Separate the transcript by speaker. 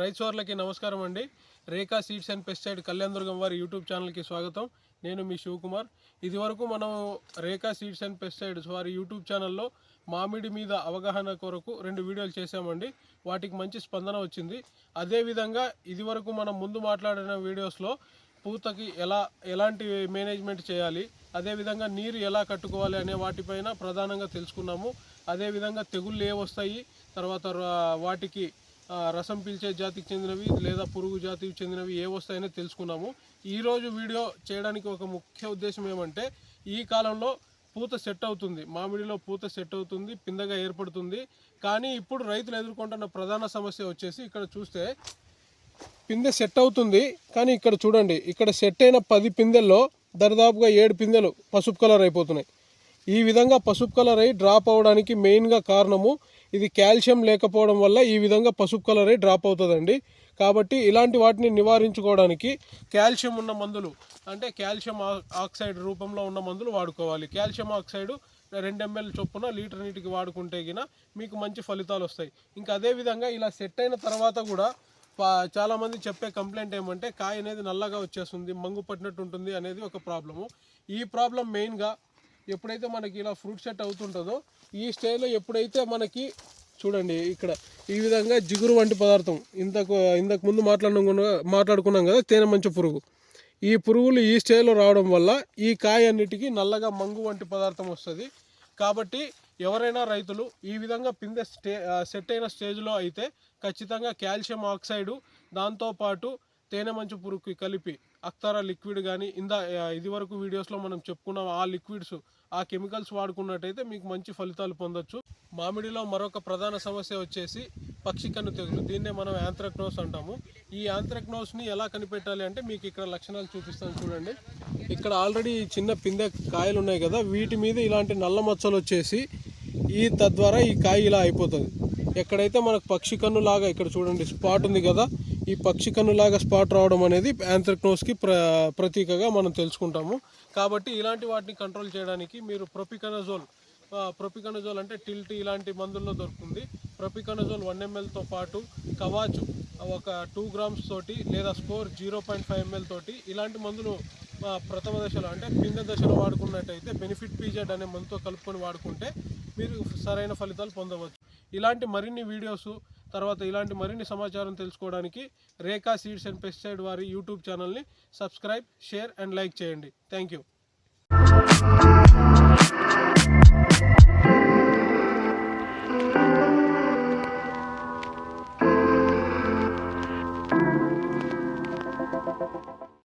Speaker 1: రైతు సోదరులకి నమస్కారం అండి. Rekha seeds and pesticide Kalyandurgam వారి యూట్యూబ్ ఛానల్కి స్వాగతం. నేను మీ శివకుమార్. ఇదివరకు మనం రేఖా సీడ్స్ అండ్ పెస్టిసైడ్స్ వారి యూట్యూబ్ ఛానల్లో మామిడి మీద అవగాహన కొరకు రెండు వీడియోలు చేశామండి. వాటికి మంచి స్పందన వచ్చింది. అదేవిధంగా ఇదివరకు మనం ముందు మాట్లాడిన వీడియోస్లో పూతకి ఎలా ఎలాంటి మేనేజ్మెంట్ చేయాలి అదేవిధంగా నీరు ఎలా కట్టుకోవాలి అనే వాటిపైన ప్రధానంగా తెలుసుకున్నాము. అదేవిధంగా తెగుళ్ళు ఏ వస్తాయి తర్వాత వాటికి రసం పీల్చే జాతికి చెందినవి లేదా పురుగు జాతికి చెందినవి ఏ వస్తాయనే తెలుసుకున్నాము. ఈరోజు వీడియో చేయడానికి ఒక ముఖ్య ఉద్దేశం ఏమంటే ఈ కాలంలో పూత సెట్ అవుతుంది. మామిడిలో పూత సెట్ అవుతుంది పిందగా ఏర్పడుతుంది. కానీ ఇప్పుడు రైతులు ఎదుర్కొంటున్న ప్రధాన సమస్య వచ్చేసి ఇక్కడ చూస్తే పిందె సెట్ అవుతుంది. కానీ ఇక్కడ చూడండి ఇక్కడ సెట్ అయిన పది పిందెల్లో దరిదాపుగా ఏడు పిందెలు పసుపు కలర్ అయిపోతున్నాయి. ఈ విధంగా పసుపు కలర్ అయి డ్రాప్ అవడానికి మెయిన్గా కారణము ఇది కాల్షియం లేకపోవడం వల్ల ఈ విధంగా పసుపు కలర్ అయి డ్రాప్ అవుతుందండి. కాబట్టి ఇలాంటి వాటిని నివారించుకోవడానికి కాల్షియం ఉన్న మందులు అంటే కాల్షియం ఆక్సైడ్ రూపంలో ఉన్న మందులు వాడుకోవాలి. కాల్షియం ఆక్సైడ్ రెండు ఎంఎల్ చొప్పున లీటర్ నీటికి వాడుకుంటే గిన మీకు మంచి ఫలితాలు వస్తాయి. ఇంకా అదేవిధంగా ఇలా సెట్ అయిన తర్వాత కూడా పా- చెప్పే కంప్లైంట్ ఏమంటే కాయ అనేది నల్లగా వచ్చేస్తుంది మంగు పట్టినట్టు ఉంటుంది అనేది ఒక ప్రాబ్లము. ఈ ప్రాబ్లం మెయిన్గా ఎప్పుడైతే మనకి ఇలా ఫ్రూట్ సెట్ అవుతుంటుందో ఈ స్టేజ్లో ఎప్పుడైతే మనకి చూడండి ఇక్కడ ఈ విధంగా జిగురు వంటి పదార్థం. ఇంతకు ఇంతకు ముందు మాట్లాడుకున్న మాట్లాడుకున్నాం కదా తేనె మంచు పురుగు. ఈ పురుగులు ఈ స్టేజ్లో రావడం వల్ల ఈ కాయ అన్నిటికీ నల్లగా మంగు వంటి పదార్థం వస్తుంది. కాబట్టి ఎవరైనా రైతులు ఈ విధంగా పిందె స్టే సెట్ అయిన స్టేజ్లో అయితే ఖచ్చితంగా కాల్షియం ఆక్సైడు దాంతోపాటు తేనె మంచు పురుగుకి కలిపి అక్తారా లిక్విడ్ కానీ ఇందా ఇది వరకు వీడియోస్లో మనం చెప్పుకున్నాం ఆ లిక్విడ్స్ ఆ కెమికల్స్ వాడుకున్నట్టయితే మీకు మంచి ఫలితాలు పొందొచ్చు. మామిడిలో మరొక ప్రధాన సమస్య వచ్చేసి పక్షి కన్ను తెగులు. దీన్నే మనం యాంత్రక్నోస్ అంటాము. ఈ యాంత్రక్నోస్ని ఎలా కనిపెట్టాలి అంటే మీకు ఇక్కడ లక్షణాలు చూపిస్తాను చూడండి. ఇక్కడ ఆల్రెడీ చిన్న పిందె కాయలు ఉన్నాయి కదా వీటి మీద ఇలాంటి నల్ల మచ్చలు వచ్చేసి ఈ తద్వారా ఈ కాయ ఇలా అయిపోతుంది. ఎక్కడైతే మనకు పక్షి కన్ను లాగా ఇక్కడ చూడండి స్పాట్ ఉంది కదా ఈ పక్షి స్పాట్ రావడం అనేది యాంథ్రక్నోస్కి ప్ర ప్రతీకగా మనం తెలుసుకుంటాము. కాబట్టి ఇలాంటి వాటిని కంట్రోల్ చేయడానికి మీరు ప్రొపికనజోల్ ప్రొపికనజోల్ అంటే టిల్ట్ ఇలాంటి మందుల్లో దొరుకుతుంది. ప్రొపికనజోల్ వన్ ఎంఎల్తో పాటు కవాచు ఒక టూ గ్రామ్స్ తోటి లేదా Score zero point five ML తోటి ఇలాంటి మందులు ప్రథమ దశలో అంటే పిందె దశలో వాడుకున్నట్టయితే బెనిఫిట్ పీజెడ్ అనే మందుతో కలుపుకొని వాడుకుంటే మీరు సరైన ఫలితాలు పొందవచ్చు. ఇలాంటి మరిన్ని వీడియోస్ తర్వాత ఇలాంటి మరిన్ని సమాచారం తెలుసుకోవడానికి రేఖా సీడ్స్ అండ్ పెస్టిసైడ్ వారి యూట్యూబ్ ఛానల్ని సబ్స్క్రైబ్ షేర్ అండ్ లైక్ చేయండి. Thank you